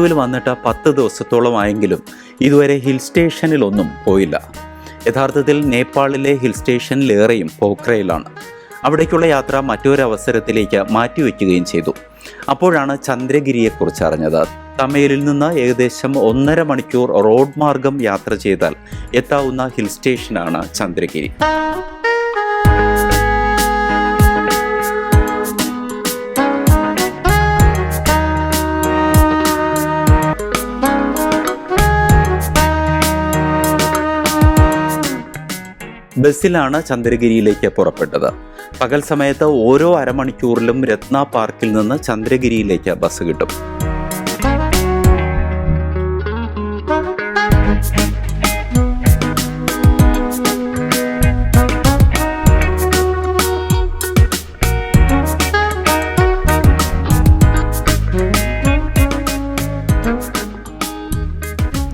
ഒടുവിൽ വന്നിട്ട് പത്ത് ദിവസത്തോളമായെങ്കിലും ഇതുവരെ ഹിൽ സ്റ്റേഷനിലൊന്നും പോയില്ല. യഥാർത്ഥത്തിൽ നേപ്പാളിലെ ഹിൽ സ്റ്റേഷനിലേറെയും പോഖ്രയിലാണ്. അവിടേക്കുള്ള യാത്ര മറ്റൊരവസരത്തിലേക്ക് മാറ്റിവെക്കുകയും ചെയ്തു. അപ്പോഴാണ് ചന്ദ്രഗിരിയെക്കുറിച്ച് അറിഞ്ഞത്. തമിഴിൽ നിന്ന് ഏകദേശം ഒന്നര മണിക്കൂർ റോഡ് മാർഗം യാത്ര ചെയ്താൽ എത്താവുന്ന ഹിൽ സ്റ്റേഷനാണ് ചന്ദ്രഗിരി. ബസ്സിലാണ് ചന്ദ്രഗിരിയിലേക്ക് പുറപ്പെട്ടത്. പകൽ സമയത്ത് ഓരോ അരമണിക്കൂറിലും രത്ന പാർക്കിൽ നിന്ന് ചന്ദ്രഗിരിയിലേക്ക് ബസ് കിട്ടും.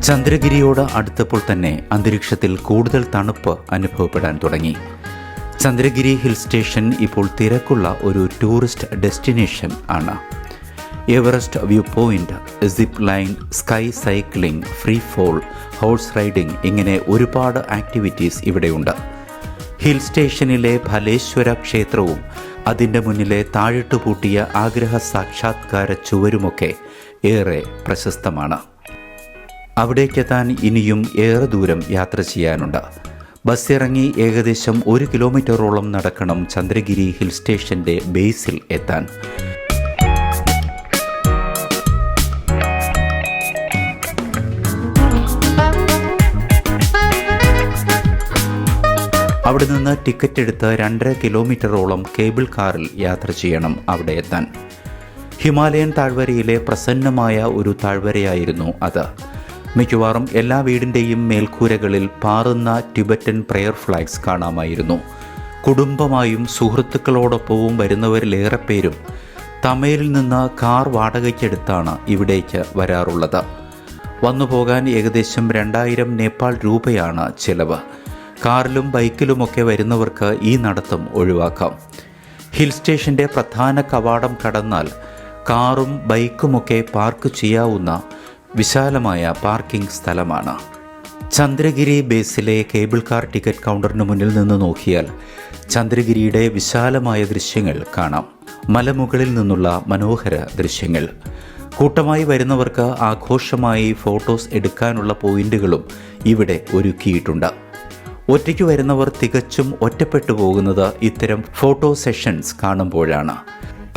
ചന്ദ്രഗിരിയോട് അടുത്തപ്പോൾ തന്നെ അന്തരീക്ഷത്തിൽ കൂടുതൽ തണുപ്പ് അനുഭവപ്പെടാൻ തുടങ്ങി. ചന്ദ്രഗിരി ഹിൽ സ്റ്റേഷൻ ഇപ്പോൾ തിരക്കുള്ള ഒരു ടൂറിസ്റ്റ് ഡെസ്റ്റിനേഷൻ ആണ്. Everest view point zip line sky cycling free fall horse riding ഇങ്ങനെ ഒരുപാട് ആക്ടിവിറ്റീസ് ഇവിടെയുണ്ട്. ഹിൽ സ്റ്റേഷനിലെ ഫലേശ്വര ക്ഷേത്രവും അതിന്റെ മുന്നിലെ താഴിട്ടുപൂട്ടിയ ആഗ്രഹ സാക്ഷാത്കാര ചുവരുമൊക്കെ ഏറെ പ്രശസ്തമാണ്. അവിടേക്കെത്താൻ ഇനിയും ഏറെ ദൂരം യാത്ര ചെയ്യാനുണ്ട്. ബസ് ഇറങ്ങി ഏകദേശം ഒരു കിലോമീറ്ററോളം നടക്കണം ചന്ദ്രഗിരി ഹിൽ സ്റ്റേഷന്റെ ബേസിൽ എത്താൻ. അവിടെ നിന്ന് ടിക്കറ്റ് എടുത്ത് രണ്ടര കിലോമീറ്ററോളം കേബിൾ കാറിൽ യാത്ര ചെയ്യണം അവിടെ എത്താൻ. ഹിമാലയൻ താഴ്വരയിലെ പ്രസന്നമായ ഒരു താഴ്വരയായിരുന്നു അത്. മിക്കവാറും എല്ലാ വീടിന്റെയും മേൽക്കൂരകളിൽ പാറുന്ന ടിബറ്റൻ പ്രെയർ ഫ്ലാഗ്സ് കാണാമായിരുന്നു. കുടുംബമായും സുഹൃത്തുക്കളോടൊപ്പവും വരുന്നവരിലേറെ പേരും തമേലിൽ നിന്ന് കാർ വാടകയ്ക്കെടുത്താണ് ഇവിടേക്ക് വരാറുള്ളത്. വന്നു പോകാൻ ഏകദേശം രണ്ടായിരം നേപ്പാൾ രൂപയാണ് ചിലവ്. കാറിലും ബൈക്കിലുമൊക്കെ വരുന്നവർക്ക് ഈ നടത്തം ഒഴിവാക്കാം. ഹിൽ സ്റ്റേഷന്റെ പ്രധാന കവാടം കടന്നാൽ കാറും ബൈക്കുമൊക്കെ പാർക്ക് ചെയ്യാവുന്ന വിശാലമായ പാർക്കിംഗ് സ്ഥലമാണ്. ചന്ദ്രഗിരി ബേസിലെ കേബിൾ കാർ ടിക്കറ്റ് കൗണ്ടറിന് മുന്നിൽ നിന്ന് നോക്കിയാൽ ചന്ദ്രഗിരിയുടെ വിശാലമായ ദൃശ്യങ്ങൾ കാണാം. മലമുകളിൽ നിന്നുള്ള മനോഹര ദൃശ്യങ്ങൾ. കൂട്ടമായി വരുന്നവർക്ക് ആഘോഷമായി ഫോട്ടോസ് എടുക്കാനുള്ള പോയിന്റുകളും ഇവിടെ ഒരുക്കിയിട്ടുണ്ട്. ഒറ്റയ്ക്ക് വരുന്നവർ തികച്ചും ഒറ്റപ്പെട്ടു പോകുന്നത് ഇത്തരം ഫോട്ടോ സെഷൻസ് കാണുമ്പോഴാണ്.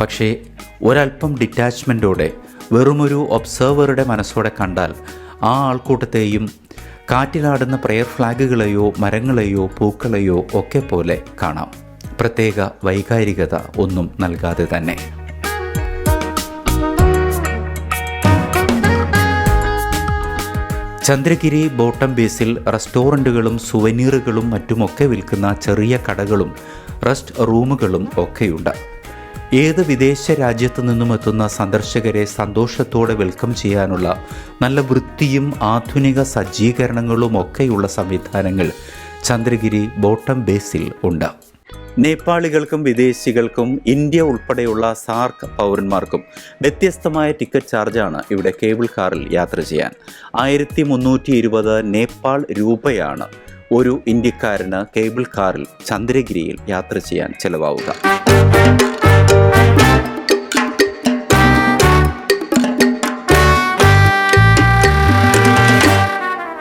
പക്ഷേ ഒരൽപ്പം ഡിറ്റാച്ച്മെന്റോടെ വെറുമൊരു ഒബ്സർവറുടെ മനസ്സോടെ കണ്ടാൽ ആ ആൾക്കൂട്ടത്തെയും കാറ്റിലാടുന്ന പ്രെയർ ഫ്ലാഗുകളെയോ മരങ്ങളെയോ പൂക്കളെയോ ഒക്കെ പോലെ കാണാം. പ്രത്യേക വൈകാരികത ഒന്നും നൽകാതെ തന്നെ. ചന്ദ്രഗിരി ബോട്ടം ബേസിൽ റെസ്റ്റോറന്റുകളും സുവനീറുകളും മറ്റുമൊക്കെ വിൽക്കുന്ന ചെറിയ കടകളും റെസ്റ്റ് റൂമുകളും ഒക്കെയുണ്ട്. ഏത് വിദേശ രാജ്യത്തു നിന്നും എത്തുന്ന സന്ദർശകരെ സന്തോഷത്തോടെ വെൽക്കം ചെയ്യാനുള്ള നല്ല വൃത്തിയും ആധുനിക സജ്ജീകരണങ്ങളും ഒക്കെയുള്ള സംവിധാനങ്ങൾ ചന്ദ്രഗിരി ബോട്ടം ബേസിൽ ഉണ്ട്. നേപ്പാളികൾക്കും വിദേശികൾക്കും ഇന്ത്യ ഉൾപ്പെടെയുള്ള സാർക്ക് പൗരന്മാർക്കും വ്യത്യസ്തമായ ടിക്കറ്റ് ചാർജാണ് ഇവിടെ കേബിൾ കാറിൽ യാത്ര ചെയ്യാൻ. ആയിരത്തി മുന്നൂറ്റി ഇരുപത് നേപ്പാൾ രൂപയാണ് ഒരു ഇന്ത്യക്കാരന് കേബിൾ കാറിൽ ചന്ദ്രഗിരിയിൽ യാത്ര ചെയ്യാൻ ചെലവാവുക.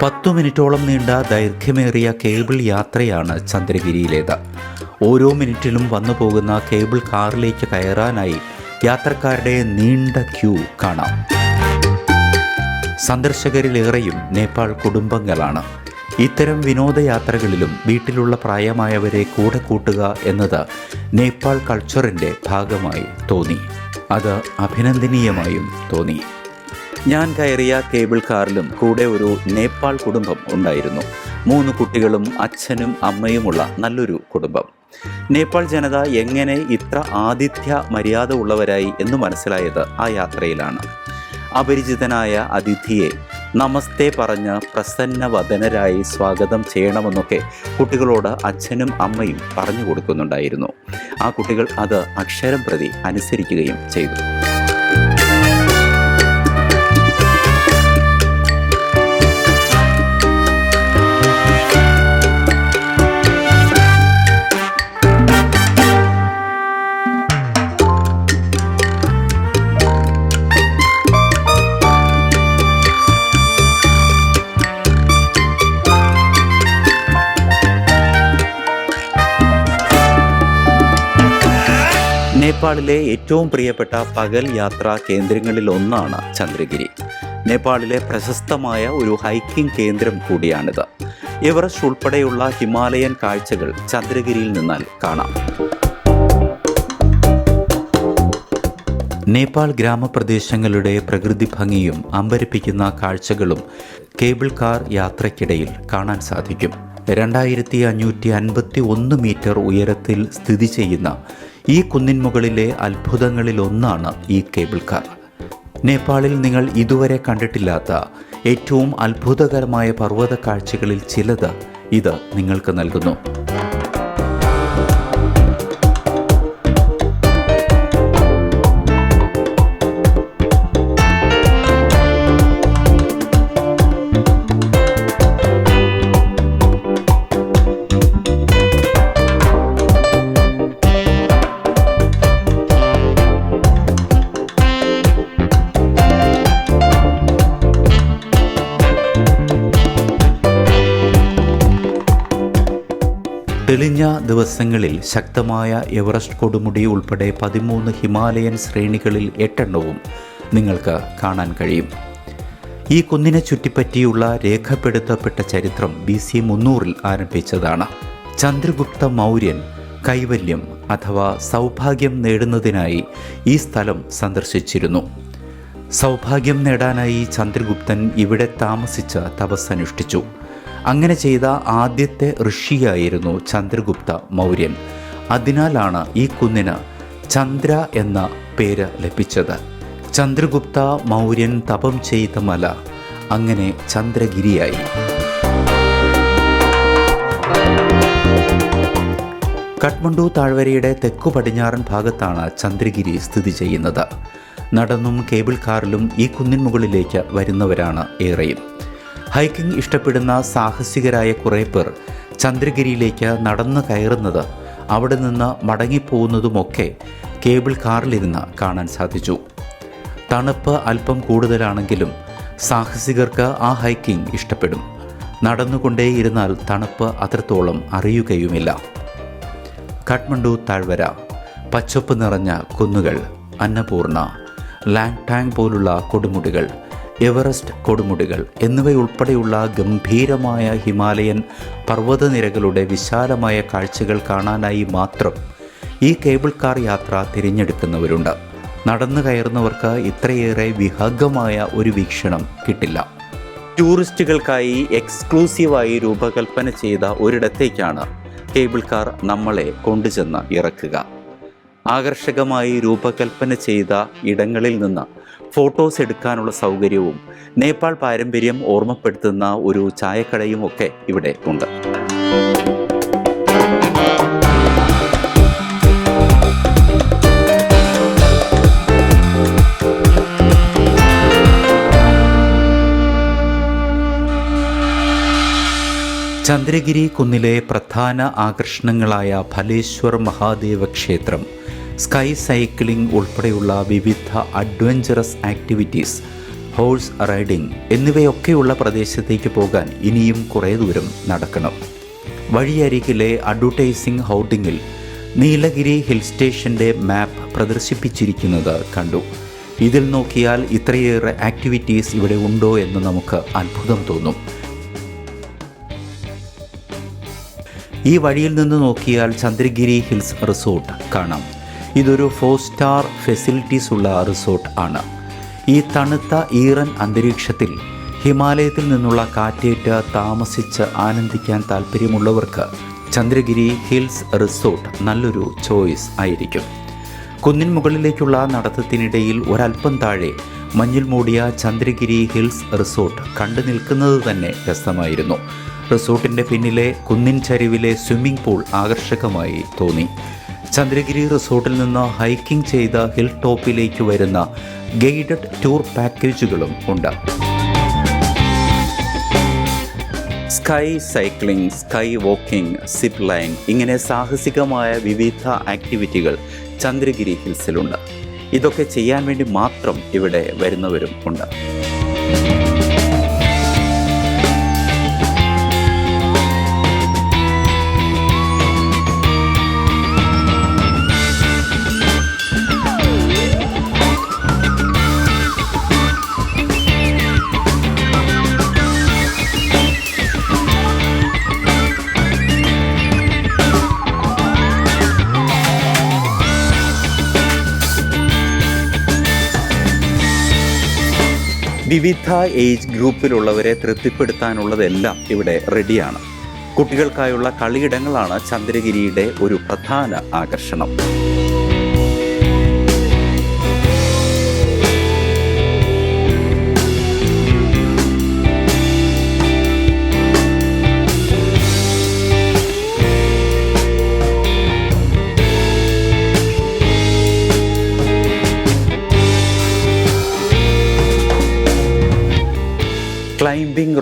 പത്തു മിനിറ്റോളം നീണ്ട ദൈർഘ്യമേറിയ കേബിൾ യാത്രയാണ് ചന്ദ്രഗിരിയിലേത്. ഓരോ മിനിറ്റിലും വന്നു പോകുന്ന കേബിൾ കാറിലേക്ക് കയറാനായി യാത്രക്കാരുടെ നീണ്ട ക്യൂ കാണാം. സന്ദർശകരിലേറെയും നേപ്പാൾ കുടുംബങ്ങളാണ്. ഇത്തരം വിനോദയാത്രകളിലും വീട്ടിലുള്ള പ്രായമായവരെ കൂടെ കൂട്ടുക എന്നത് നേപ്പാൾ കൾച്ചറിന്റെ ഭാഗമായി തോന്നി. അത് അഭിനന്ദനീയമായും തോന്നി. ഞാൻ കയറിയ കേബിൾ കാറിലും കൂടെ ഒരു നേപ്പാൾ കുടുംബം ഉണ്ടായിരുന്നു. മൂന്ന് കുട്ടികളും അച്ഛനും അമ്മയുമുള്ള നല്ലൊരു കുടുംബം. നേപ്പാൾ ജനത എങ്ങനെ ഇത്ര ആതിഥ്യ മര്യാദ ഉള്ളവരായി എന്ന് മനസ്സിലായത് ആ യാത്രയിലാണ്. അപരിചിതനായ അതിഥിയെ നമസ്തേ പറഞ്ഞ് പ്രസന്നവദനരായി സ്വാഗതം ചെയ്യണമെന്നൊക്കെ കുട്ടികളോട് അച്ഛനും അമ്മയും പറഞ്ഞു കൊടുക്കുന്നുണ്ടായിരുന്നു. ആ കുട്ടികൾ അത് അക്ഷരം പ്രതി അനുസരിക്കുകയും ചെയ്തു. നേപ്പാളിലെ ഏറ്റവും പ്രിയപ്പെട്ട പകൽ യാത്രാ കേന്ദ്രങ്ങളിൽ ഒന്നാണ് ചന്ദ്രഗിരി. നേപ്പാളിലെ പ്രശസ്തമായ ഒരു ഹൈക്കിംഗ് കേന്ദ്രം കൂടിയാണിത്. എവറസ്റ്റ് ഉൾപ്പെടെയുള്ള ഹിമാലയൻ കാഴ്ചകൾ ചന്ദ്രഗിരിയിൽ നിന്നാൽ കാണാം. നേപ്പാൾ ഗ്രാമപ്രദേശങ്ങളുടെ പ്രകൃതി ഭംഗിയും അമ്പരിപ്പിക്കുന്ന കാഴ്ചകളും കേബിൾ കാർ യാത്രയ്ക്കിടയിൽ കാണാൻ സാധിക്കും. രണ്ടായിരത്തി അഞ്ഞൂറ്റി അൻപത്തി ഒന്ന് മീറ്റർ ഉയരത്തിൽ സ്ഥിതി ചെയ്യുന്ന ഈ കുന്നിൻമുകളിലെ അത്ഭുതങ്ങളിലൊന്നാണ് ഈ കേബിൾ കാർ നേപ്പാളിൽ നിങ്ങൾ ഇതുവരെ കണ്ടിട്ടില്ലാത്ത ഏറ്റവും അത്ഭുതകരമായ പർവത കാഴ്ചകളിൽ ചിലത് ഇത് നിങ്ങൾക്ക് നൽകുന്നു. തെളിഞ്ഞ ദിവസങ്ങളിൽ ശക്തമായ എവറസ്റ്റ് കൊടുമുടി ഉൾപ്പെടെ പതിമൂന്ന് ഹിമാലയൻ ശ്രേണികളിൽ എട്ടെണ്ണവും നിങ്ങൾക്ക് കാണാൻ കഴിയും. ഈ കുന്നിനെ ചുറ്റിപ്പറ്റിയുള്ള രേഖപ്പെടുത്തപ്പെട്ട ചരിത്രം ബി സി മുന്നൂറിൽ ആരംഭിച്ചതാണ്. ചന്ദ്രഗുപ്ത മൗര്യൻ കൈവല്യം അഥവാ സൗഭാഗ്യം നേടുന്നതിനായി ഈ സ്ഥലം സന്ദർശിച്ചിരുന്നു. സൗഭാഗ്യം നേടാനായി ചന്ദ്രഗുപ്തൻ ഇവിടെ താമസിച്ച് തപസ്സനുഷ്ഠിച്ചു അങ്ങനെ ചെയ്ത ആദ്യത്തെ ഋഷിയായിരുന്നു ചന്ദ്രഗുപ്ത മൗര്യൻ. അതിനാലാണ് ഈ കുന്നിന് ചന്ദ്ര എന്ന പേര് ലഭിച്ചത്. ചന്ദ്രഗുപ്ത മൗര്യൻ തപം ചെയ്ത മല അങ്ങനെ ചന്ദ്രഗിരിയായി. കഠ്മണ്ഡു താഴ്വരയുടെ തെക്കു പടിഞ്ഞാറൻ ഭാഗത്താണ് ചന്ദ്രഗിരി സ്ഥിതി ചെയ്യുന്നത്. നടന്നും കേബിൾ കാറിലും ഈ കുന്നിൻ മുകളിലേക്ക് വരുന്നവരാണ് ഏറെയും. ഹൈക്കിംഗ് ഇഷ്ടപ്പെടുന്ന സാഹസികരായ കുറേ പേർ ചന്ദ്രഗിരിയിലേക്ക് നടന്നു കയറുന്നത് അവിടെ നിന്ന് മടങ്ങിപ്പോകുന്നതുമൊക്കെ കേബിൾ കാറിലിരുന്ന് കാണാൻ സാധിച്ചു. തണുപ്പ് അല്പം കൂടുതലാണെങ്കിലും സാഹസികർക്ക് ആ ഹൈക്കിംഗ് ഇഷ്ടപ്പെടും. നടന്നുകൊണ്ടേയിരുന്നാൽ തണുപ്പ് അത്രത്തോളം അറിയുകയുമില്ല. കാഠ്മണ്ഡു താഴ്വര പച്ചപ്പ് നിറഞ്ഞ കുന്നുകൾ അന്നപൂർണ ലാങ് ടാങ് പോലുള്ള കൊടുമുടികൾ എവറസ്റ്റ് കൊടുമുടികൾ എന്നിവയുൾപ്പെടെയുള്ള ഗംഭീരമായ ഹിമാലയൻ പർവതനിരകളുടെ വിശാലമായ കാഴ്ചകൾ കാണാനായി മാത്രം ഈ കേബിൾ കാർ യാത്ര തിരഞ്ഞെടുക്കുന്നവരുണ്ട്. നടന്നു കയറുന്നവർക്ക് ഇത്രയേറെ വിഹഗമായ ഒരു വീക്ഷണം കിട്ടില്ല. ടൂറിസ്റ്റുകൾക്കായി എക്സ്ക്ലൂസീവായി രൂപകൽപ്പന ചെയ്ത ഒരിടത്തേക്കാണ് കേബിൾ കാർ നമ്മളെ കൊണ്ടുചെന്ന് ഇറക്കുക. ആകർഷകമായി രൂപകൽപ്പന ചെയ്ത ഇടങ്ങളിൽ നിന്ന് ഫോട്ടോസ് എടുക്കാനുള്ള സൗകര്യവും നേപ്പാൾ പാരമ്പര്യം ഓർമ്മപ്പെടുത്തുന്ന ഒരു ചായക്കടയും ഒക്കെ ഇവിടെ ഉണ്ട്. ചന്ദ്രഗിരി കുന്നിലെ പ്രധാന ആകർഷണങ്ങളായ ഫലേശ്വർ മഹാദേവ ക്ഷേത്രം സ്കൈ സൈക്ലിംഗ് ഉൾപ്പെടെയുള്ള വിവിധ അഡ്വഞ്ചറസ് ആക്ടിവിറ്റീസ് ഹോഴ്സ് റൈഡിംഗ് എന്നിവയൊക്കെയുള്ള പ്രദേശത്തേക്ക് പോകാൻ ഇനിയും കുറേ ദൂരം നടക്കണം. വഴിയരികിലെ അഡ്വർടൈസിംഗ് ഹൗഡിങ്ങിൽ നീലഗിരി ഹിൽ സ്റ്റേഷന്റെ മാപ്പ് പ്രദർശിപ്പിച്ചിരിക്കുന്നത് കണ്ടു. ഇതിൽ നോക്കിയാൽ ഇത്രയേറെ ആക്ടിവിറ്റീസ് ഇവിടെ ഉണ്ടോ എന്ന് നമുക്ക് അത്ഭുതം തോന്നും. ഈ വഴിയിൽ നിന്ന് നോക്കിയാൽ ചന്ദ്രഗിരി ഹിൽസ് റിസോർട്ട് കാണാം. ഇതൊരു ഫോർ സ്റ്റാർ ഫെസിലിറ്റീസ് ഉള്ള റിസോർട്ട് ആണ്. ഈ തണുത്ത ഈറൻ അന്തരീക്ഷത്തിൽ ഹിമാലയത്തിൽ നിന്നുള്ള കാറ്റേറ്റ് താമസിച്ച് ആനന്ദിക്കാൻ താല്പര്യമുള്ളവർക്ക് ചന്ദ്രഗിരി ഹിൽസ് റിസോർട്ട് നല്ലൊരു ചോയ്സ് ആയിരിക്കും. കുന്നിൻ മുകളിലേക്കുള്ള നടത്തത്തിനിടയിൽ ഒരൽപ്പം താഴെ മഞ്ഞിൽ മൂടിയ ചന്ദ്രഗിരി ഹിൽസ് റിസോർട്ട് കണ്ടു നിൽക്കുന്നത് തന്നെ രസമായിരുന്നു. റിസോർട്ടിന്റെ പിന്നിലെ കുന്നിൻ ചരിവിലെ സ്വിമ്മിംഗ് പൂൾ ആകർഷകമായി തോന്നി. ചന്ദ്രഗിരി റിസോർട്ടിൽ നിന്ന് ഹൈക്കിംഗ് ചെയ്ത ഹിൽ ടോപ്പിലേക്ക് വരുന്ന ഗൈഡഡ് ടൂർ പാക്കേജുകളും ഉണ്ട്. Sky cycling sky walking zip line ഇങ്ങനെ സാഹസികമായ വിവിധ ആക്ടിവിറ്റികൾ ചന്ദ്രഗിരി ഹിൽസിലുണ്ട്. ഇതൊക്കെ ചെയ്യാൻ വേണ്ടി മാത്രം ഇവിടെ വരുന്നവരും ഉണ്ട്. വിവിധ ഏജ് ഗ്രൂപ്പിലുള്ളവരെ തൃപ്തിപ്പെടുത്താനുള്ളതെല്ലാം ഇവിടെ റെഡിയാണ്. കുട്ടികൾക്കായുള്ള കളിയിടങ്ങളാണ് ചന്ദ്രഗിരിയുടെ ഒരു പ്രധാന ആകർഷണം.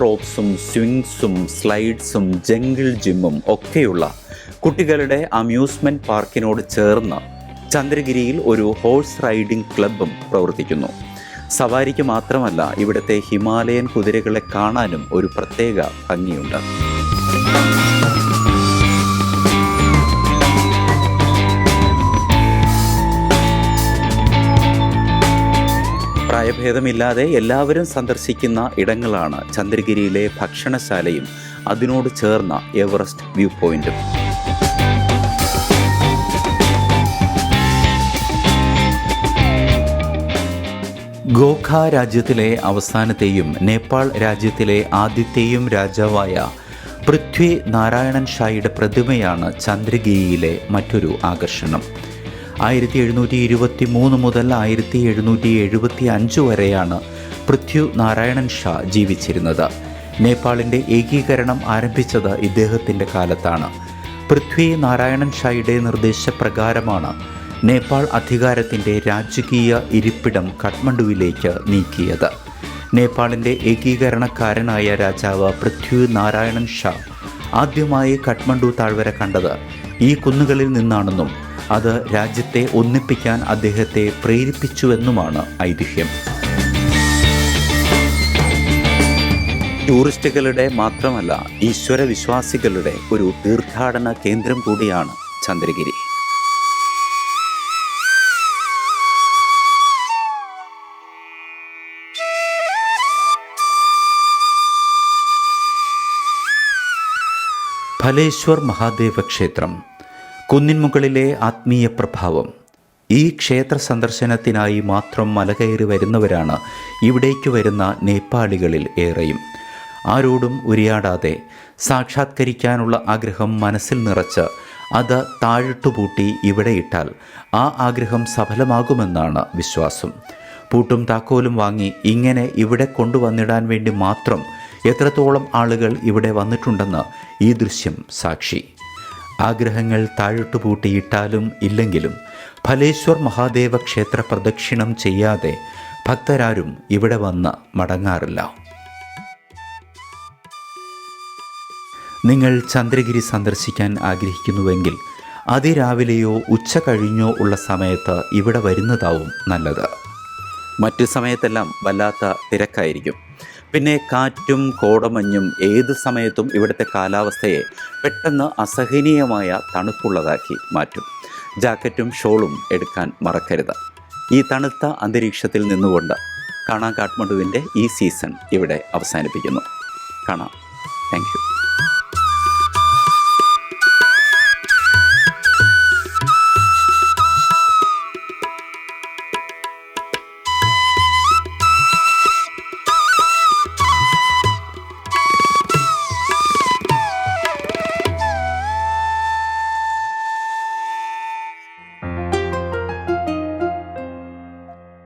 റോപ്സും സ്വിങ്സും സ്ലൈഡ്സും ജംഗിൾ ജിമ്മും ഒക്കെയുള്ള കുട്ടികളുടെ അമ്യൂസ്മെന്റ് പാർക്കിനോട് ചേർന്ന് ചന്ദ്രഗിരിയിൽ ഒരു ഹോഴ്സ് റൈഡിംഗ് ക്ലബും പ്രവർത്തിക്കുന്നു. സവാരിക്ക് മാത്രമല്ല ഇവിടുത്തെ ഹിമാലയൻ കുതിരകളെ കാണാനും ഒരു പ്രത്യേക ഭംഗിയുണ്ട്. പ്രായഭേദമില്ലാതെ എല്ലാവരും സന്ദർശിക്കുന്ന ഇടങ്ങളാണ് ചന്ദ്രഗിരിയിലെ ഭക്ഷണശാലയും അതിനോട് ചേർന്ന എവറസ്റ്റ് വ്യൂ പോയിന്റും. ഗോഖ രാജ്യത്തിലെ അവസാനത്തെയും നേപ്പാൾ രാജ്യത്തിലെ ആദ്യത്തെയും രാജാവായ പൃഥ്വി നാരായണൻ ഷായുടെ പ്രതിമയാണ് ചന്ദ്രഗിരിയിലെ മറ്റൊരു ആകർഷണം. ആയിരത്തി എഴുന്നൂറ്റി ഇരുപത്തി മൂന്ന് മുതൽ ആയിരത്തി എഴുന്നൂറ്റി എഴുപത്തി അഞ്ച് വരെയാണ് പൃഥ്വി നാരായണൻ ഷാ ജീവിച്ചിരുന്നത്. നേപ്പാളിന്റെ ഏകീകരണം ആരംഭിച്ചത് ഇദ്ദേഹത്തിന്റെ കാലത്താണ്. പൃഥ്വി നാരായണൻ ഷായുടെ നിർദ്ദേശപ്രകാരമാണ് നേപ്പാൾ അധികാരത്തിന്റെ രാജകീയ ഇരിപ്പിടം കാഠ്മണ്ഡുവിലേക്ക് നീക്കിയത്. നേപ്പാളിന്റെ ഏകീകരണക്കാരനായ രാജാവ് പൃഥ്വി നാരായണൻ ഷാ ആദ്യമായി കാഠ്മണ്ഡു താഴ്വര കണ്ടത് ഈ കുന്നുകളിൽ നിന്നാണെന്നും അത് രാജ്യത്തെ ഒന്നിപ്പിക്കാൻ അദ്ദേഹത്തെ പ്രേരിപ്പിച്ചുവെന്നുമാണ് ഐതിഹ്യം. ടൂറിസ്റ്റുകളുടെ മാത്രമല്ല ഈശ്വര വിശ്വാസികളുടെ ഒരു തീർത്ഥാടന കേന്ദ്രം കൂടിയാണ് ചന്ദ്രഗിരി. ഫലേശ്വർ മഹാദേവ ക്ഷേത്രം കുന്നിൻ മുകളിലെ ആത്മീയ പ്രഭാവം. ഈ ക്ഷേത്ര സന്ദർശനത്തിനായി മാത്രം മലകയറി വരുന്നവരാണ് ഇവിടേക്ക് വരുന്ന നേപ്പാളികളിൽ ഏറെയും. ആരോടും ഉരിയാടാതെ സാക്ഷാത്കരിക്കാനുള്ള ആഗ്രഹം മനസ്സിൽ നിറച്ച് അത് താഴിട്ടുപൂട്ടി ഇവിടെ ഇട്ടാൽ ആ ആഗ്രഹം സഫലമാകുമെന്നാണ് വിശ്വാസം. പൂട്ടും താക്കോലും വാങ്ങി ഇങ്ങനെ ഇവിടെ കൊണ്ടുവന്നിടാൻ വേണ്ടി മാത്രം എത്രത്തോളം ആളുകൾ ഇവിടെ വന്നിട്ടുണ്ടെന്ന് ഈ ദൃശ്യം സാക്ഷി. ആഗ്രഹങ്ങൾ താഴിട്ടു പൂട്ടിയിട്ടാലും ഇല്ലെങ്കിലും ഫലേശ്വർ മഹാദേവ ക്ഷേത്ര പ്രദക്ഷിണം ചെയ്യാതെ ഭക്തരാരും ഇവിടെ വന്ന് മടങ്ങാറില്ല. നിങ്ങൾ ചന്ദ്രഗിരി സന്ദർശിക്കാൻ ആഗ്രഹിക്കുന്നുവെങ്കിൽ അതിരാവിലെയോ ഉച്ച കഴിഞ്ഞോ ഉള്ള സമയത്ത് ഇവിടെ വരുന്നതാവും നല്ലത്. മറ്റു സമയത്തെല്ലാം വല്ലാത്ത തിരക്കായിരിക്കും. പിന്നെ കാറ്റും കോടമഞ്ഞും ഏത് സമയത്തും ഇവിടുത്തെ കാലാവസ്ഥയെ പെട്ടെന്ന് അസഹനീയമായ തണുപ്പുള്ളതാക്കി മാറ്റും. ജാക്കറ്റും ഷോളും എടുക്കാൻ മറക്കരുത്. ഈ തണുത്ത അന്തരീക്ഷത്തിൽ നിന്നുകൊണ്ട് കാണാൻ കാഠ്മണ്ഡുവിന്റെ ഈ സീസൺ ഇവിടെ അവസാനിപ്പിക്കുന്നു. കാണാം. താങ്ക്